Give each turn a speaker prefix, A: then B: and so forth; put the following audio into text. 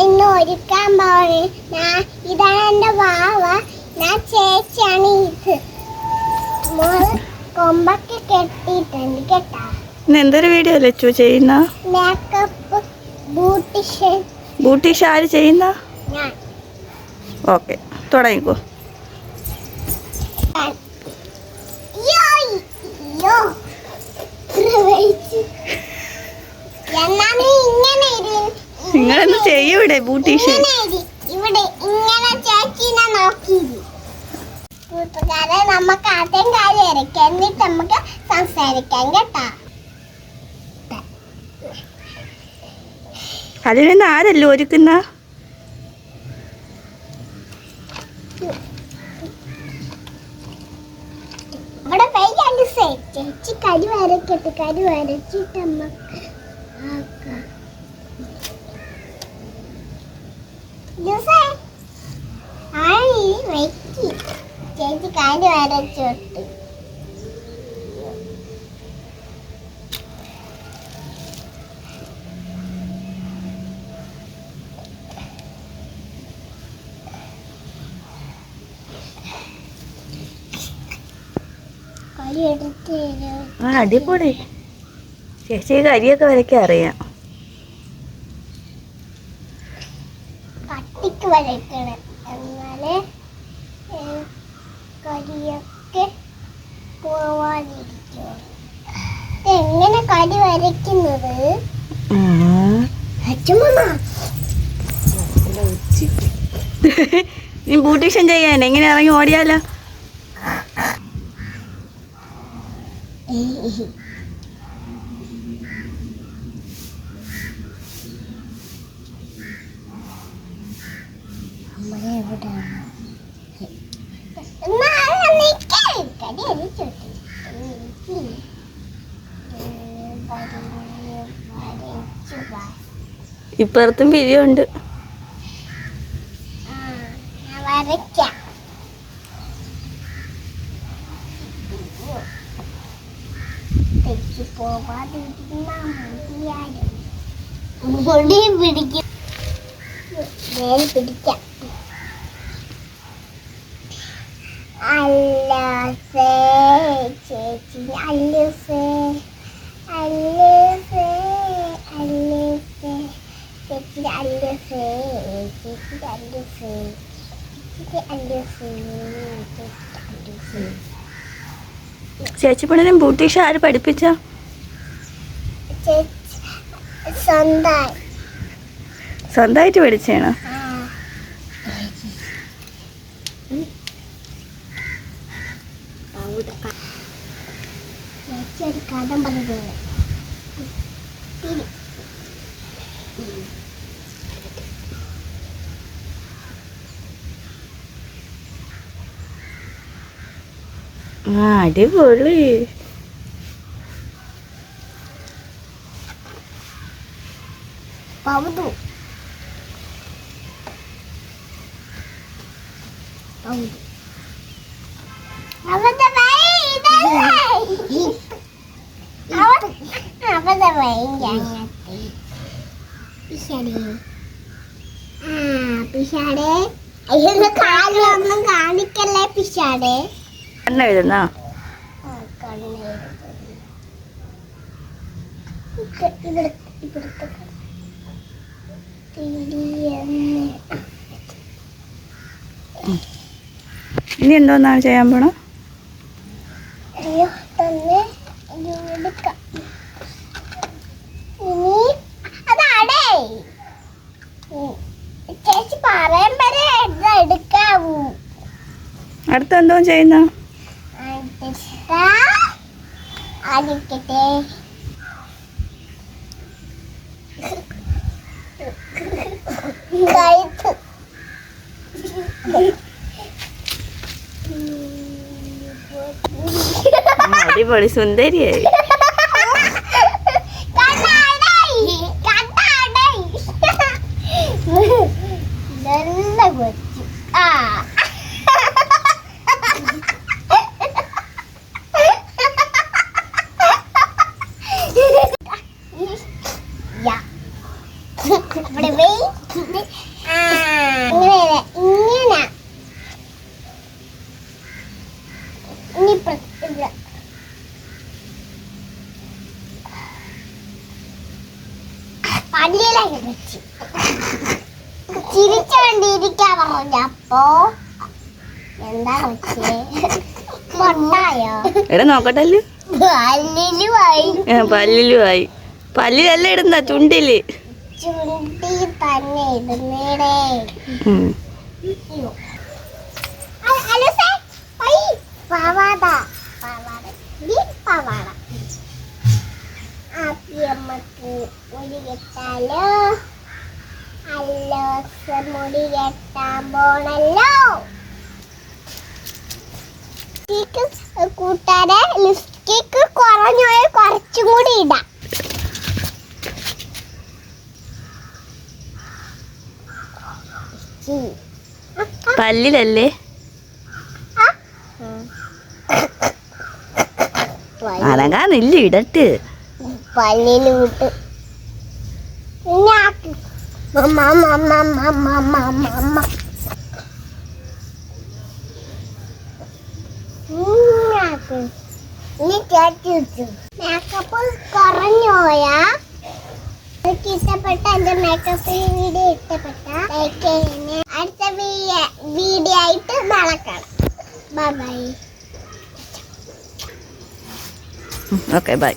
A: എന്നെ ഒരുക്കാൻ പോണ്. ഞാൻ ഇതാണ് എന്റെ വാവ. ഞാൻ ചേച്ചിയാണ് ഇത്. മോൾ കൊമ്പൊക്കെ കെട്ടിയിട്ടുണ്ട് കേട്ടാ.
B: എന്തൊരു വീഡിയോ ലച്ചു ചെയ്യുന്ന?
A: മേക്കപ്പ് ബ്യൂട്ടിഷ്യൻ
B: ബ്യൂട്ടീഷ്യൻ ആര് ചെയ്യുന്ന?
A: ഞാൻ.
B: ഓക്കെ തുടങ്ങിക്കോ
A: യോ യോ എന്നാ നീ ഇങ്ങനെ ഇരി
B: നിങ്ങളൊന്ന് ബ്യൂട്ടീഷ്യൻ.
A: ഇവിടെ ഇങ്ങനെ ചേച്ചീനെ നോക്കിയിരി. കൂട്ടുകാരെ നമുക്ക് ആദ്യം കാര്യം ഇറക്കാം എന്നിട്ട് നമുക്ക് സംസാരിക്കാം കേട്ടാ.
B: അതിൽ നിന്ന് ആരല്ലോ ഒരുക്കുന്ന?
A: ഇവിടെ ചേച്ചി കരി വരക്കട്ടെ കരി വരച്ചിട്ട് നമുക്ക് ചേച്ചി വരച്ചോട്ട്.
B: ആ അടിപൊളി. ചേച്ചി കരിയൊക്കെ വരയ്ക്കാൻ അറിയാം.
A: വരയ്ക്കണം. എന്നാലേ കരിയൊക്കെ പോവാതിരിക്കും എങ്ങനെ കരി വരയ്ക്കുന്നത്?
B: നീ ബ്യൂട്ടീഷ്യൻ ചെയ്യാൻ എങ്ങനെ ഇറങ്ങി ഓടിയാലോ? ഇപ്പുറത്തും പിരിയുണ്ട്.
A: വരയ്ക്കാം മതിയായിരുന്നു പിടിക്കും പിടിക്കാം. അല്ലാസേ ചേച്ചി അല്ലസേ അല്ലസേ അല്ലസേ. ചേച്ചി അല്ലസേ ചേച്ചി അല്ലസേ ചേച്ചി അല്ലസേ ചേച്ചി അല്ലസേ.
B: ചേച്ചി പിള്ളേരും ബ്യൂട്ടീഷ് ആര് പഠിപ്പിച്ച?
A: സ്വന്തമായി.
B: സ്വന്തമായിട്ട് പഠിച്ചാണ്
A: ചേച്ചി ഒരു കഥ പറഞ്ഞത്
B: ആ അടിപൊളി.
A: പൗതു. പൗതു. പിഷാടേ. കാലൊന്നും കാണിക്കല്ലേ പിഷാടേ? കണ്ണെഴുതുന്നു.
B: ഇനി എന്തോന്നാണ് ചെയ്യാൻ പോണം?
A: അയ്യോ തന്നെ ഇത് എടുക്കാം ഇനി അതാടേ ഉം. ചേച്ചി പറയാൻ വരെ ഇത് എടുക്കാവൂ
B: അടുത്ത എന്തോ ചെയ്യുന്ന അടിപൊളി സുന്ദരിയായി.
A: നല്ല കൊച്ചു. ആ യാ ഇവിടെ പോയി ആ ഇങ്ങനെ ഇനി പ്ര- ഇവിടെ പള്ളിയിലേക്ക് വെച്ച് ചിരിച്ചോണ്ടിരിക്കാൻ പറഞ്ഞപ്പോ എന്താ വെച്ചേ
B: എടാ നോക്കട്ടല്ലോ
A: പല്ലിലുമായി
B: പല്ലിലുമായി പല്ലിലല്ല ഇടുന്ന ചുണ്ടിൽ.
A: ചുണ്ടി തന്നെ ഐ പാവാട. പാവാട. മുടി കെട്ടാലോ? മുടി കെട്ടാൻ പോണല്ലോ? ലിപ്സ്റ്റിക്ക് കൂട്ടാരെ ലിപ്സ്റ്റിക്ക് കുറഞ്ഞു പോയാൽ കുറച്ചും കൂടി ഇടാം. ഇനി ചേച്ചി ഇടട്ട് മേക്കപ്പ് കുറഞ്ഞോയാ എനിക്ക് ഇഷ്ടപ്പെട്ട എന്റെ മേക്കപ്പ് വീഡിയോ ഇഷ്ടപ്പെട്ട ലൈക്ക് ചെയ്യുന്നേ. അടുത്ത വീഡിയോ ആയിട്ട് നടക്കണം ബൈ ബൈ
B: ഓക്കെ ബൈ